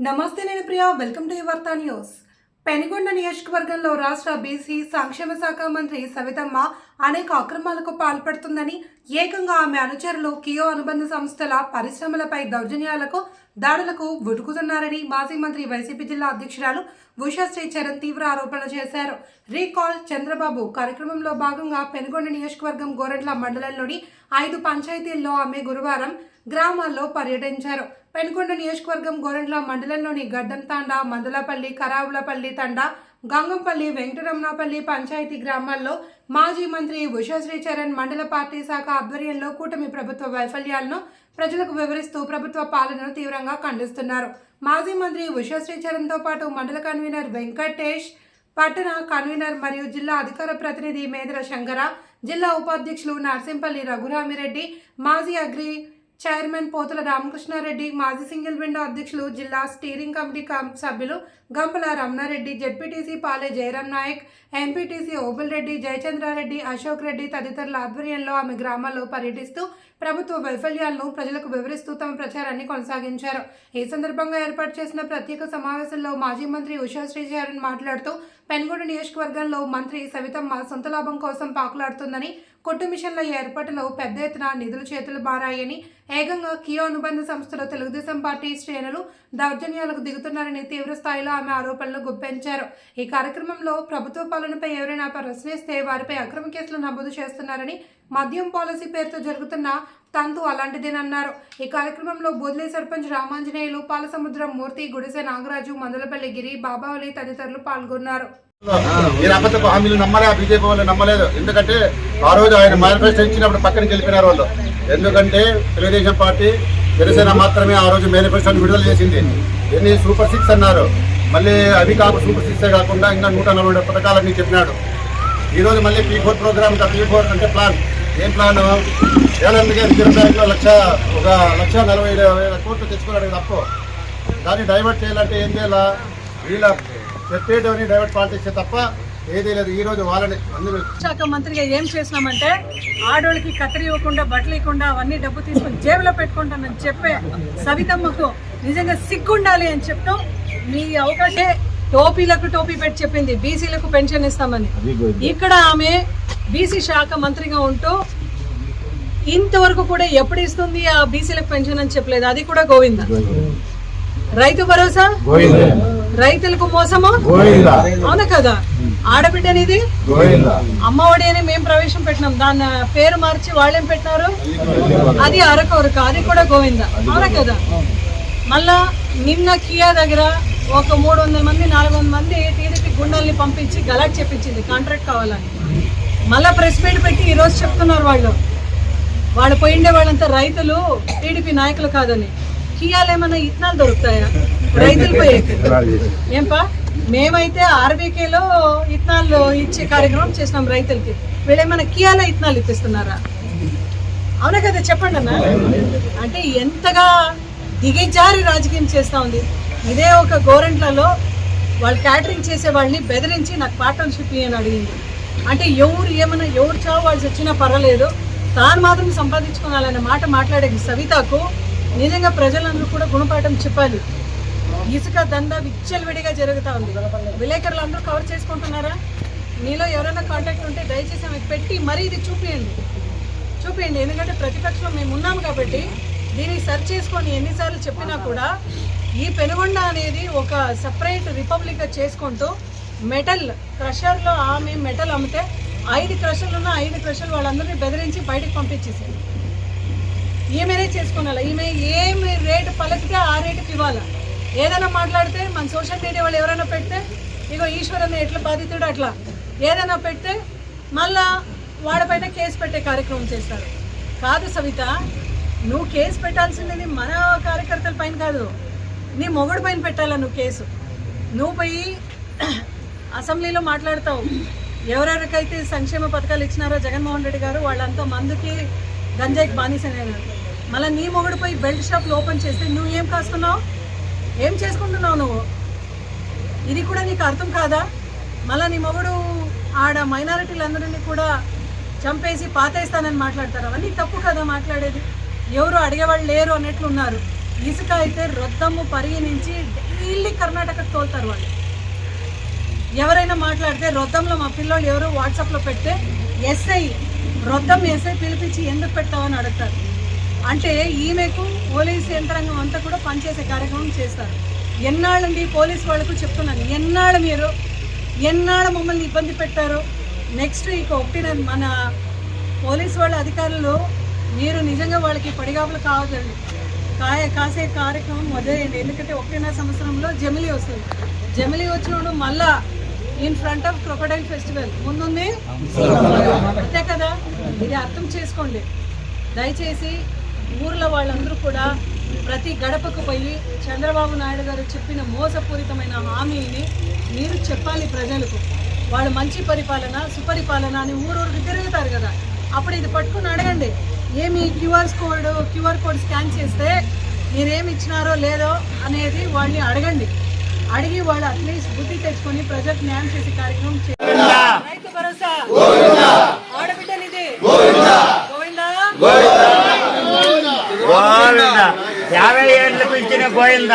నమస్తే నేను Priya welcome to Yuvartha news Penukonda నియోజకవర్గంలో రాష్ట్ర బీసీ సంక్షేమ శాఖ మంత్రి సవితమ్మ అనేక అక్రమాలకు పాల్పడుతుందని ఏకంగా ఆమె అనుచరులు కియో అనుబంధ సంస్థల పరిశ్రమలపై దౌర్జన్యాలకు దాడులకు ఉడుకుతున్నారని మాజీ మంత్రి వైసీపీ జిల్లా అధ్యక్షురాలు ఉషాశ్రీ చరణ్ తీవ్ర ఆరోపణలు చేశారు. రీకాల్ చంద్రబాబు కార్యక్రమంలో భాగంగా పెనుగొండ నియోజకవర్గం గోరంట్ల మండలంలోని ఐదు పంచాయతీల్లో ఆమె గురువారం గ్రామాల్లో పర్యటించారు. పెనుకొండ నియోజకవర్గం గోరంట్ల మండలంలోని గడ్డం తాండా మందలపల్లి కరావులపల్లి తండా గంగంపల్లి వెంకటరమణపల్లి పంచాయతీ గ్రామాల్లో మాజీ మంత్రి ఉషాశ్రీ చరణ్ మండల పార్టీ శాఖ ఆధ్వర్యంలో కూటమి ప్రభుత్వ వైఫల్యాలను ప్రజలకు వివరిస్తూ ప్రభుత్వ పాలనను తీవ్రంగా ఖండిస్తున్నారు. మాజీ మంత్రి ఉషాశ్రీ చరణ్తో పాటు మండల కన్వీనర్ వెంకటేష్ పట్టణ కన్వీనర్ మరియు జిల్లా అధికార ప్రతినిధి మేదర శంకర జిల్లా ఉపాధ్యక్షులు నర్సింపల్లి రఘురామిరెడ్డి మాజీ అగ్రి చైర్మన్ పోతుల రామకృష్ణారెడ్డి మాజీ సింగిల్ విండో అధ్యక్షులు జిల్లా స్టీరింగ్ కమిటీ సభ్యులు గంపల రమణారెడ్డి జెడ్పీటీసీ పాలే జయరాం నాయక్ ఎంపీటీసీ ఓబుల్ రెడ్డి జయచంద్రారెడ్డి అశోక్ రెడ్డి తదితరుల ఆధ్వర్యంలో ఆమె గ్రామాల్లో పర్యటిస్తూ ప్రభుత్వ వైఫల్యాలను ప్రజలకు వివరిస్తూ తమ ప్రచారాన్ని కొనసాగించారు. ఈ సందర్భంగా ఏర్పాటు చేసిన ప్రత్యేక సమావేశంలో మాజీ మంత్రి ఉషా శ్రీచరణ్ మాట్లాడుతూ పెనుగొండ నియోజకవర్గంలో మంత్రి సవితమ్మ సొంత లాభం కోసం పాకులాడుతుందని కొట్టు మిషన్ల ఏర్పాటులో పెద్ద ఎత్తున నిధులు చేతులు బారాయని ఏకంగా కియో అనుబంధ సంస్థలో తెలుగుదేశం పార్టీ శ్రేణులు దౌర్జన్యాలకు దిగుతున్నారని తీవ్రస్థాయిలో ఆమె ఆరోపణలు గుప్పించారు. ఈ కార్యక్రమంలో ప్రభుత్వ పాలనపై ఎవరైనా ప్రశ్నిస్తే వారిపై అక్రమ కేసులు నమోదు చేస్తున్నారని మద్యం పాలసీ పేరుతో జరుగుతున్న తంతు అలాంటిదేనన్నారు. ఈ కార్యక్రమంలో బోద్లే సర్పంచ్ రామాంజనేయులు పాలసముద్రం మూర్తి గుడిసె నాగరాజు మందలపల్లి గిరి బాబావలి తదితరులు పాల్గొన్నారు. మీరు అబద్ధపు హామీలు నమ్మలే బీజేపీ వాళ్ళు నమ్మలేదు. ఎందుకంటే ఆ రోజు ఆయన మేనిఫెస్టో ఇచ్చినప్పుడు పక్కనకి వెళ్ళిపోయినారు వాళ్ళు. ఎందుకంటే తెలుగుదేశం పార్టీ జనసేన మాత్రమే ఆ రోజు మేనిఫెస్టోని విడుదల చేసింది. ఎన్ని సూపర్ సిక్స్ అన్నారు. మళ్ళీ అవి కాక సూపర్ సిక్స్ కాకుండా ఇంకా నూట నలభై పథకాలన్నీ చెప్పినాడు. ఈ రోజు మళ్ళీ P four program P four అంటే ప్లాన్. ఏం ప్లాన్? రిజర్వ్ బ్యాంక్లో లక్ష ఒక లక్ష నలభై ఏడు వేల కోట్లు తెచ్చుకున్నాడు తప్పు. దాన్ని డైవర్ట్ చేయాలంటే ఏం చేయాలా? వీళ్ళ చెప్పేటవని డైవర్ట్ పాలిటిక్స్ తప్ప ఏదీ లేదు. ఈ రోజు వాళ్ళని అందరూ శాఖ మంత్రిగా ఏం చేసినామంటే ఆడోళ్ళకి కత్తిరి ఇవ్వకుండా బట్టలు ఇవ్వకుండా అవన్నీ డబ్బు తీసుకొని జేబులో పెట్టుకుంటానని చెప్పే సవితమ్మకు నిజంగా సిగ్గుండాలి అని చెప్తూ మీ అవకాశే. టోపీలకు టోపీ పెట్టి చెప్పింది. బీసీలకు పెన్షన్ ఇస్తామని. ఇక్కడ ఆమె బీసీ శాఖ మంత్రిగా ఉంటూ ఇంతవరకు కూడా ఎప్పుడు ఇస్తుంది ఆ బీసీలకు పెన్షన్ అని చెప్పలేదు. అది కూడా గోవింద. రైతు భరోసా? రైతులకు మోసమా? అవునా కదా? ఆడబిడ్డనిది అమ్మఒడి అని మేము ప్రవేశం పెట్టినాం. దాని పేరు మార్చి వాళ్ళేం పెట్టినారు? అది అరకొరక. అది కూడా గోవింద. అవునా కదా? మళ్ళా నిన్న కియా దగ్గర ఒక మూడు వందల మంది నాలుగు వందల మంది టీడీపీ గుండెల్ని పంపించి గలాట్ చెప్పించింది. కాంట్రాక్ట్ కావాలని. మళ్ళా ప్రెస్ మీట్ పెట్టి ఈరోజు చెప్తున్నారు వాళ్ళు. వాళ్ళు పోయిండే వాళ్ళంతా రైతులు టీడీపీ నాయకులు కాదని. కియాలు ఏమైనా ఇత్తనాలు దొరుకుతాయా? రైతులు పోయే. ఏంపా? మేమైతే ఆర్బీకేలో ఇత్తనాలు ఇచ్చే కార్యక్రమం చేసినాం రైతులకి. వీళ్ళేమైనా కియాలో ఇత్తనాలు ఇప్పిస్తున్నారా? అవునా కదా? చెప్పండి అన్న. అంటే ఎంతగా దిగజారి రాజకీయం చేస్తా ఉంది. ఇదే ఒక గోరెంట్లలో వాళ్ళు క్యాటరింగ్ చేసే వాళ్ళని బెదిరించి నాకు పార్ట్నర్షిప్ అని అడిగింది. అంటే ఎవరు ఏమైనా ఎవరు చావు వాళ్ళు వచ్చినా పర్వాలేదు. తాను మాత్రం సంపాదించుకోవాలనే మాట మాట్లాడే సవితకు నిజంగా ప్రజలందరూ కూడా గుణపాఠం చెప్పాలి. ఇసుక దంద విచ్చలవిడిగా జరుగుతూ ఉంది. విలేకరులు అందరూ కవర్ చేసుకుంటున్నారా? మీలో ఎవరైనా కాంటాక్ట్ ఉంటే దయచేసి ఆమెకు పెట్టి మరీ ఇది చూపియండి. చూపించండి ఎందుకంటే ప్రతిపక్షంలో మేము ఉన్నాము కాబట్టి దీన్ని సర్చ్ చేసుకొని ఎన్నిసార్లు చెప్పినా కూడా ఈ పెనుగొండ అనేది ఒక సపరేట్ రిపబ్లిక్గా చేసుకుంటూ మెటల్ క్రషర్లో ఆమె మెటల్ అమ్మితే ఐదు క్రషర్లు ఉన్న ఐదు క్రషర్లు వాళ్ళందరినీ బెదిరించి బయటకు పంపించేసింది ఈమెనే చేసుకోవాలి ఈమె ఏమి రేటు పలికితే ఆ రేటుకి ఇవ్వాలా? ఏదైనా మాట్లాడితే మన సోషల్ మీడియా వాళ్ళు ఎవరైనా పెడితే ఇగో ఈశ్వరన్న ఎట్లా బాధితుడు అట్లా. ఏదైనా పెడితే మళ్ళా వాడిపైన కేసు పెట్టే కార్యక్రమం చేస్తారు. కాదు సవిత నువ్వు కేసు పెట్టాల్సింది మన కార్యకర్తల పైన కాదు. నీ మొగుడు పైన పెట్టాలా నువ్వు కేసు? నువ్వు పోయి అసెంబ్లీలో మాట్లాడతావు. ఎవరెవరికైతే సంక్షేమ పథకాలు ఇచ్చినారో జగన్మోహన్ రెడ్డి గారు వాళ్ళంతా మందుకి గంజాయికి బానిసనే మళ్ళీ నీ మొగుడు పోయి బెల్ట్ షాప్లు ఓపెన్ చేస్తే నువ్వు ఏం కాస్తున్నావు? ఏం చేసుకుంటున్నావు నువ్వు? ఇది కూడా నీకు అర్థం కాదా? మళ్ళీ నీ మొగుడు ఆడ మైనారిటీలందరినీ కూడా చంపేసి పాతేస్తానని మాట్లాడతారు? అవన్నీ తప్పు కదా మాట్లాడేది. ఎవరు అడిగేవాళ్ళు లేరు అన్నట్లు ఉన్నారు ఇసుక అయితే రొద్దము పరిగి నుంచి కర్ణాటకకు తోలుతారు వాళ్ళు. ఎవరైనా మాట్లాడితే రొద్దంలో మా పిల్లలు ఎవరు వాట్సాప్లో పెడితే ఎస్ఐ రొద్దం ఎస్ఐ పిలిపించి ఎందుకు పెట్టావని అడుగుతారు. అంటే ఈమెకు పోలీస్ యంత్రాంగం అంతా కూడా పనిచేసే కార్యక్రమం చేస్తారు. ఎన్నాళ్ళండి పోలీస్ వాళ్ళకు చెప్తున్నాను ఎన్నాళ్ళు మీరు ఎన్నాళ్ళు మమ్మల్ని ఇబ్బంది పెట్టారు? నెక్స్ట్ ఇక ఒకటి మన పోలీస్ వాళ్ళ అధికారులు మీరు నిజంగా వాళ్ళకి పడిగాపులు కావద్దండి. కాయ కాసే కార్యక్రమం వదిలేయండి ఎందుకంటే ఒకటిన్నర సంవత్సరంలో జమిలీ వస్తుంది. జమిలీ వచ్చినప్పుడు మళ్ళా in front of crocodile festival. ముందుంది? అంతే కదా? ఇది అర్థం చేసుకోండి. దయచేసి ఊర్లో వాళ్ళందరూ కూడా ప్రతి గడపకు పోయి చంద్రబాబు నాయుడు గారు చెప్పిన మోసపూరితమైన హామీని మీరు చెప్పాలి ప్రజలకు. వాళ్ళు మంచి పరిపాలన సుపరిపాలన అని ఊరూరికి తిరుగుతారు కదా? అప్పుడు ఇది పట్టుకుని అడగండి. ఏమి QR code QR code scan చేస్తే మీరేమి ఇచ్చినారో లేదో అనేది వాళ్ళని అడగండి. అడిగి వాళ్ళు అట్లీస్ట్ బుద్ధి తెచ్చుకొని ప్రజలకు న్యాయం చేసే కార్యక్రమం చేయాలి రైతు భరోసా! యాభై ఏళ్ళకు ఇచ్చిన గోవింద!